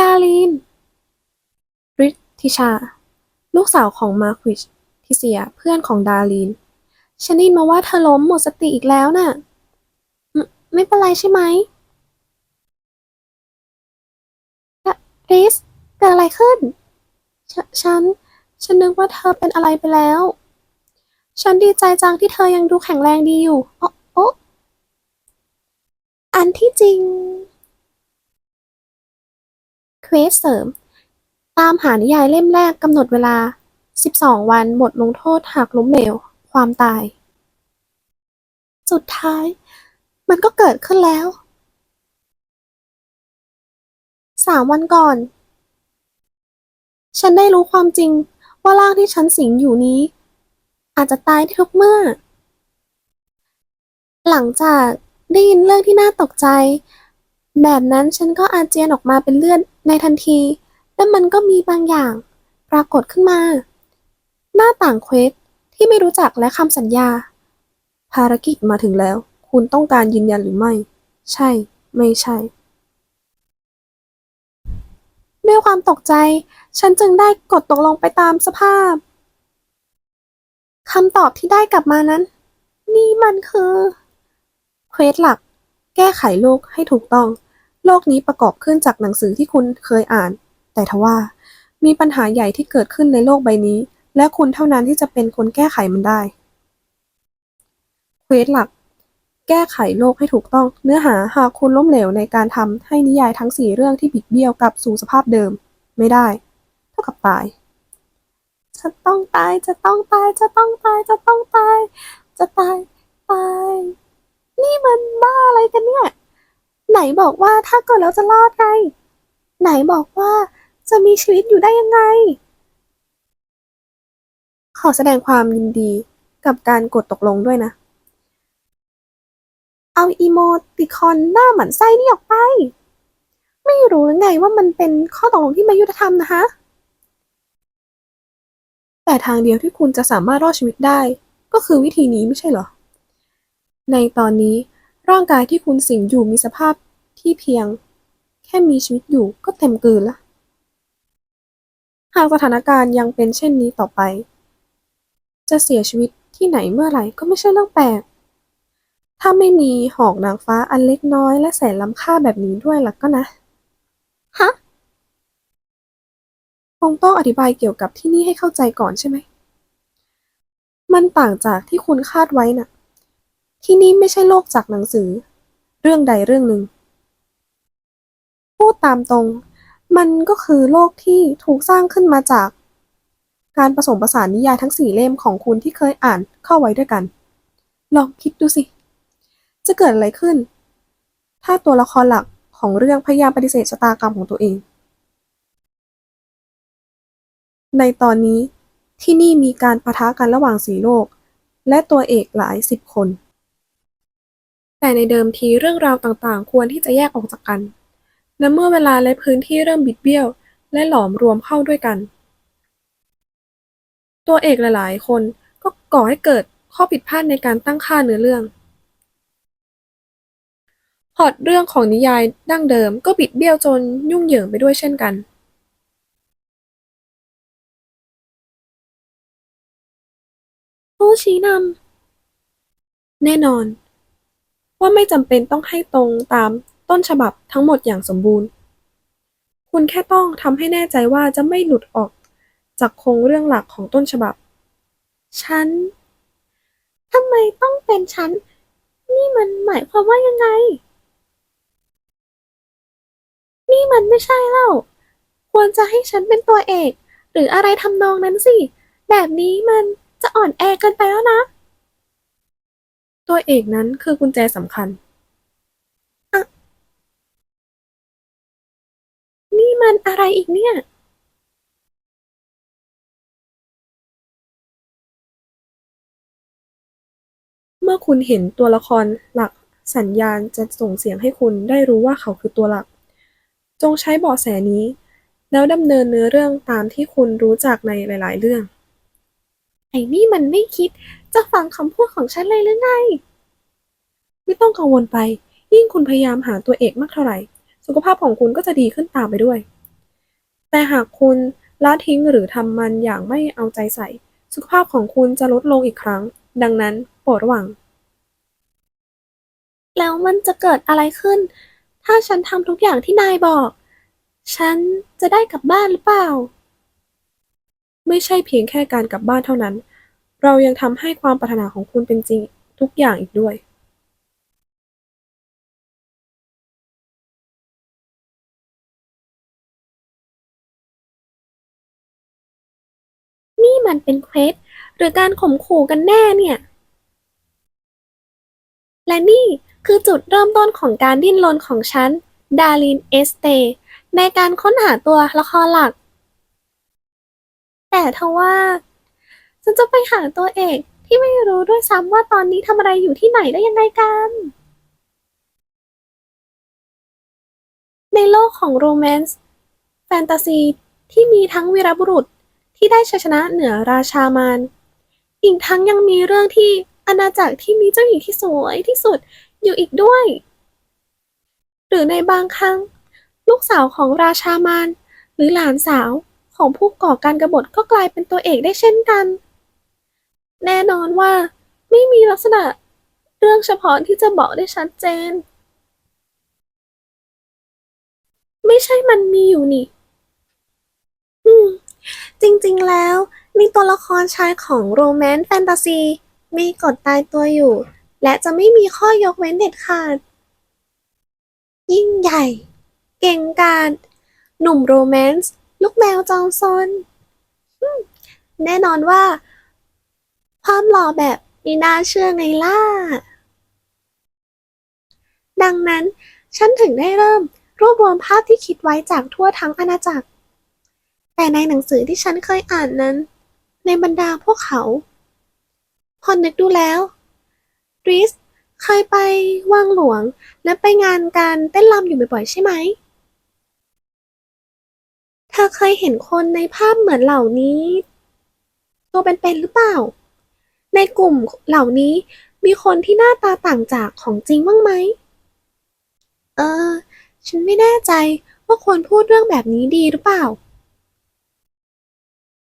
ดารินริทิชา ลูกสาวของมาควิชทิเซียเพื่อนของดารินฉันได้ยินมาว่าเธอล้มหมดสติอีกแล้วน่ะ ไม่เป็นไรใช่ไหมริสเกิดอะไรขึ้นฉฉัน ฉันนึกว่าเธอเป็นอะไรไปแล้ว ฉันดีใจจังที่เธอยังดูแข็งแรงดีอยู่ โอะโออันที่จริง เควสเสริม ตามหานิยายเล่มแรกกำหนดเวลา 12 วันบทลงโทษหากล้มเหลว ความตาย สุดท้าย มันก็เกิดขึ้นแล้ว สามวันก่อน ฉันได้รู้ความจริงว่าร่างที่ฉันสิงอยู่นี้ อาจจะตายได้ทุกเมื่อ หลังจากได้ยินเรื่องที่น่าตกใจ แบบนั้นฉันก็อาเจียนออกมาเป็นเลือดในทันที และมันก็มีบางอย่าง ปรากฏขึ้นมา หน้าต่างเควสที่ไม่รู้จักและคำสัญญา ภารกิจมาถึงแล้ว คุณต้องการยืนยันหรือไม่ ใช่ ไม่ใช่ ด้วยความตกใจ ฉันจึงได้กดตกลงไปตามสภาพคำตอบที่ได้กลับมานั้น นี่มันคือ เควสหลัก แก้ไขโลกให้ถูกต้อง โลกนี้ประกอบขึ้นจากหนังสือที่คุณเคยอ่าน แต่ทว่า มีปัญหาใหญ่ที่เกิดขึ้นในโลกใบนี้ และคุณเท่านั้นที่จะเป็นคนแก้ไขมันได้ เควสหลัก แก้ไขโลกให้ถูกต้อง เนื้อหาหากคุณล้มเหลวในการทำให้นิยายทั้งสี่เรื่องที่บิดเบี้ยวกลับสู่สภาพเดิม ไม่ได้ เท่ากับตาย จะต้องตาย จะต้องตาย จะต้องตาย จะต้องตาย จะตาย ตาย นี่มันบ้าอะไรกันเนี่ย ไหนบอกว่าถ้ากดแล้วจะรอดไง ไหนบอกว่าจะมีชีวิตอยู่ได้ยังไง ขอแสดงความยินดีกับการกดตกลงด้วยนะ เอาอีโมติคอนหน้าหมันไส้นี่ออกไป ไม่รู้หรือไงว่ามันเป็นข้อตกลงที่ไม่ยุติธรรมนะคะ แต่ทางเดียวที่คุณจะสามารถรอดชีวิตได้ ก็คือวิธีนี้ไม่ใช่เหรอ ในตอนนี้ ร่างกายที่คุณสิงอยู่มีสภาพที่เพียง แค่มีชีวิตอยู่ก็เต็มกลืนละ หากสถานการณ์ยังเป็นเช่นนี้ต่อไป จะเสียชีวิตที่ไหนเมื่อไหร่ก็ไม่ใช่เรื่องแปลก ถ้าไม่มีหอกนางฟ้าอันเล็กน้อยและแสนล้ำค่าแบบนี้ด้วยล่ะก็นะ ฮะ คงต้องอธิบายเกี่ยวกับที่นี่ให้เข้าใจก่อนใช่ไหม มันต่างจากที่คุณคาดไว้น่ะ ที่นี่ไม่ใช่โลกจากหนังสือ เรื่องใดเรื่องหนึ่ง พูดตามตรง มันก็คือโลกที่ถูกสร้างขึ้นมาจาก การผสมผสานนิยายทั้งสี่เล่มของคุณที่เคยอ่านเข้าไว้ด้วยกัน ลองคิดดูสิ จะเกิดอะไรขึ้น ถ้าตัวละครหลักของเรื่องพยายามปฏิเสธชะตากรรมของตัวเอง ในตอนนี้ที่นี่มีการปะทะกันระหว่างสีโลก และตัวเอกหลายสิบคน แต่ในเดิมทีเรื่องราวต่างๆ ควรที่จะแยกออกจากกัน และเมื่อเวลาและพื้นที่เริ่มบิดเบี้ยว และหลอมรวมเข้าด้วยกัน ตัวเอกหลาย ๆ คนก็ก่อให้เกิดข้อผิดพลาดในการตั้งค่าเนื้อเรื่องพอตเรื่องของนิยายดั้งเดิมก็บิดเบี้ยวจนยุ่งเหยิงไปด้วยเช่นกัน ผู้ชี้นำแน่นอน ว่าไม่จำเป็นต้องให้ตรงตามต้นฉบับทั้งหมดอย่างสมบูรณ์ คุณแค่ต้องทำให้แน่ใจว่าจะไม่หลุดออกจากโครงเรื่องหลักของต้นฉบับ ฉันทำไมต้องเป็นฉัน นี่มันหมายความว่ายังไง นี่มันไม่ใช่แล้วควรจะให้ฉันเป็นตัวเอก หรืออะไรทำนองนั้นสิ แบบนี้มันจะอ่อนแอเกินไปแล้วนะ ตัวเอกนั้นคือกุญแจสำคัญ อะนี่มันอะไรอีกเนี่ยเมื่อคุณเห็นตัวละครหลักสัญญาณจะส่งเสียงให้คุณได้รู้ว่าเขาคือตัวหลัก จงใช้เบาะแสนี้ แล้วดำเนินเนื้อเรื่องตามที่คุณรู้จักในหลาย ๆ เรื่อง ไอ้นี่มันไม่คิดจะฟังคำพูดของฉันเลยหรือไง ไม่ต้องกังวลไป ยิ่งคุณพยายามหาตัวเอกมากเท่าไหร่ สุขภาพของคุณก็จะดีขึ้นตามไปด้วย แต่หากคุณละทิ้งหรือทำมันอย่างไม่เอาใจใส่ สุขภาพของคุณจะลดลงอีกครั้ง ดังนั้นโปรดระวัง แล้วมันจะเกิดอะไรขึ้น ถ้าฉันทำทุกอย่างที่นายบอก ฉันจะได้กลับบ้านหรือเปล่า ไม่ใช่เพียงแค่การกลับบ้านเท่านั้น เรายังทำให้ความปรารถนาของคุณเป็นจริงทุกอย่างอีกด้วยนี่มันเป็นเควสหรือการข่มขู่กันแน่เนี่ย และนี่คือจุดเริ่มต้นของการดิ้นรนของฉัน ดารินเอสเต ในการค้นหาตัวละครหลัก ทว่าฉันจะไปหาตัวเอกที่ไม่รู้ด้วยซ้ำว่าตอนนี้ทำอะไรอยู่ที่ไหนได้ยังไงกัน ในโลกของโรแมนต์แฟนตาซีที่มีทั้งวีรบุรุษที่ได้ชัยชนะเหนือราชามารอีกทั้งยังมีเรื่องที่อาณาจักรที่มีเจ้าหญิงที่สวยที่สุดอยู่อีกด้วย หรือในบางครั้ง ลูกสาวของราชามารหรือหลานสาว ของผู้ก่อการกบฏก็กลายเป็นตัวเอกได้เช่นกัน แน่นอนว่า ไม่มีลักษณะเรื่องเฉพาะที่จะบอกได้ชัดเจน ไม่ใช่มันมีอยู่นี่ อืม จริงๆแล้ว มีตัวละครชายของโรแมนต์แฟนตาซีมีกฎตายตัวอยู่ และจะไม่มีข้อยกเว้นเด็ดขาด ยิ่งใหญ่ เก่งกาจหนุ่มโรแมนต์ ลูกแมวจอมซนอืมแน่นอนว่า ความหล่อแบบนี้น่าเชื่อไงล่ะ ดังนั้น ฉันถึงได้เริ่มรวบรวมภาพที่คิดไว้จากทั่วทั้งอาณาจักร แต่ในหนังสือที่ฉันเคยอ่านนั้น ในบรรดาพวกเขา พอนึกดูแล้วริสเคยไปวังหลวงและไปงานการเต้นรำอยู่บ่อยๆใช่ไหม ธอเคยเห็นคนในภาพเหมือนเหล่านี้ ตัวเป็นๆหรือเปล่า ในกลุ่มเหล่านี้มีคนที่หน้าตาต่างจากของจริงบ้างไหม เออ ฉันไม่แน่ใจว่าควรพูดเรื่องแบบนี้ดีหรือเปล่า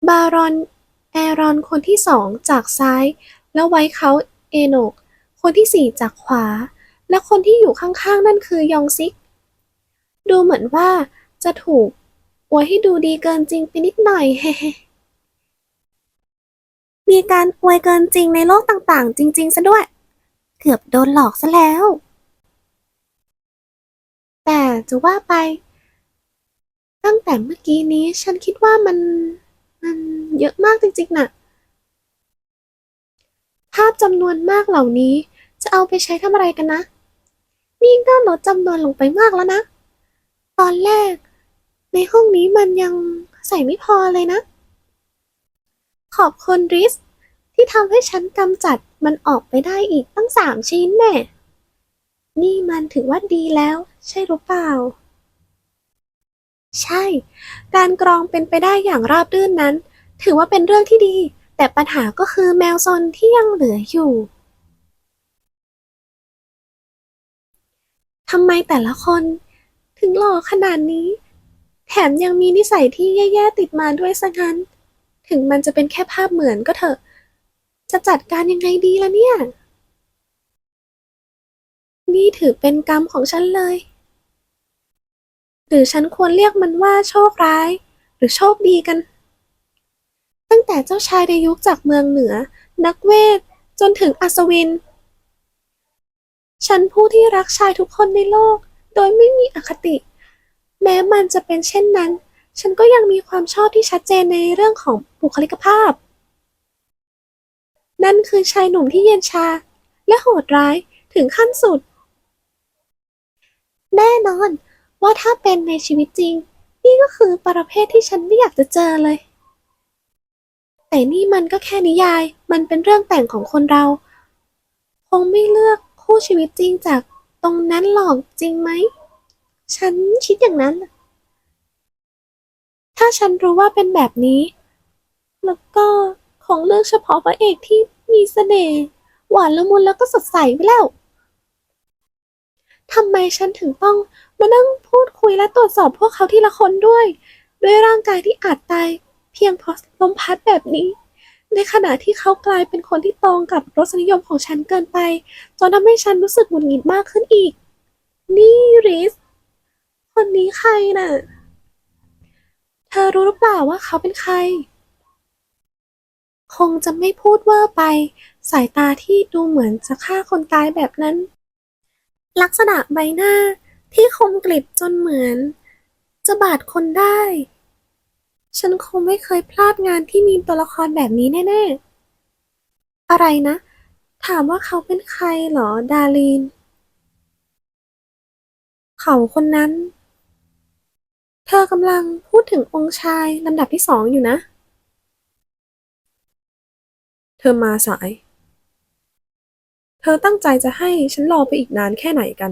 บารอน แอรอนคนที่สองจากซ้าย แล้วไว้เขาเอโนก คนที่สี่จากขวา และคนที่อยู่ข้างๆ นั่นคือยองซิก ดูเหมือนว่าจะถูก อวยให้ดูดีเกินจริงไปนิดหน่อยเฮ้มีการอวยเกินจริงในโลกต่างๆ จริง ๆ ซะด้วย เกือบโดนหลอกซะแล้ว แต่จะว่าไป ตั้งแต่เมื่อกี้นี้ฉันคิดว่ามัน มันเยอะมากจริง ๆน่ะ ภาพจำนวนมากเหล่านี้จะเอาไปใช้ทำอะไรกันนะ นี่ก็ลดจำนวนลงไปมากแล้วนะ ตอนแรก ในห้องนี้มันยังใส่ไม่พอเลยนะ ขอบคุณริส ที่ทำให้ฉันกำจัดมันออกไปได้อีกตั้งสามชิ้นแน่นี่มันถือว่าดีแล้ว ใช่หรือเปล่า ใช่ การกรองเป็นไปได้อย่างราบรื่นนั้น ถือว่าเป็นเรื่องที่ดี แต่ปัญหาก็คือแมวซนที่ยังเหลืออยู่ทำไมแต่ละคน ถึงหล่อขนาดนี้ แถมยังมีนิสัยที่แย่ๆติดมาด้วยซะงั้น ถึงมันจะเป็นแค่ภาพเหมือนก็เถอะ จะจัดการยังไงดีล่ะเนี่ย นี่ถือเป็นกรรมของฉันเลย หรือฉันควรเรียกมันว่าโชคร้าย หรือโชคดีกัน ตั้งแต่เจ้าชายในยุคจากเมืองเหนือ นักเวท จนถึงอัศวิน ฉันผู้ที่รักชายทุกคนในโลก โดยไม่มีอคติ แม้มันจะเป็นเช่นนั้น ฉันก็ยังมีความชอบที่ชัดเจนในเรื่องของบุคลิกภาพ นั่นคือชายหนุ่มที่เย็นชา และโหดร้ายถึงขั้นสุด แน่นอนว่าถ้าเป็นในชีวิตจริง นี่ก็คือประเภทที่ฉันไม่อยากจะเจอเลย แต่นี่มันก็แค่นิยาย มันเป็นเรื่องแต่งของคนเรา คงไม่เลือกคู่ชีวิตจริงจากตรงนั้นหรอกจริงไหม ฉันคิดอย่างนั้น ถ้าฉันรู้ว่าเป็นแบบนี้ แล้วก็คงเลือกเฉพาะพระเอกที่มีเสน่ห์หวานละมุนแล้วก็สดใสไปแล้วทำไมฉันถึงต้องมานั่งพูดคุยและตรวจสอบพวกเขาทีละคนด้วย ด้วยร่างกายที่อาจตายเพียงเพราะลมพัดแบบนี้ ในขณะที่เขากลายเป็นคนที่ตรงกับรสนิยมของฉันเกินไป จนทำให้ฉันรู้สึกหงุดหงิดมากขึ้นอีก นี่ริส คนนี้ใครน่ะ เธอรู้หรือเปล่าว่าเขาเป็นใคร คงจะไม่พูดเวอร์ไป สายตาที่ดูเหมือนจะฆ่าคนตายแบบนั้น ลักษณะใบหน้าที่คมกริบจนเหมือน จะบาดคนได้ ฉันคงไม่เคยพลาดงานที่มีตัวละครแบบนี้แน่ๆ อะไรนะ ถามว่าเขาเป็นใครเหรอ ดาลีน เขาคนนั้น ธอกำลังพูดถึงองค์ชายลำดับที่สองอยู่นะ เธอมาสาย เธอตั้งใจจะให้ฉันรอไปอีกนานแค่ไหนกัน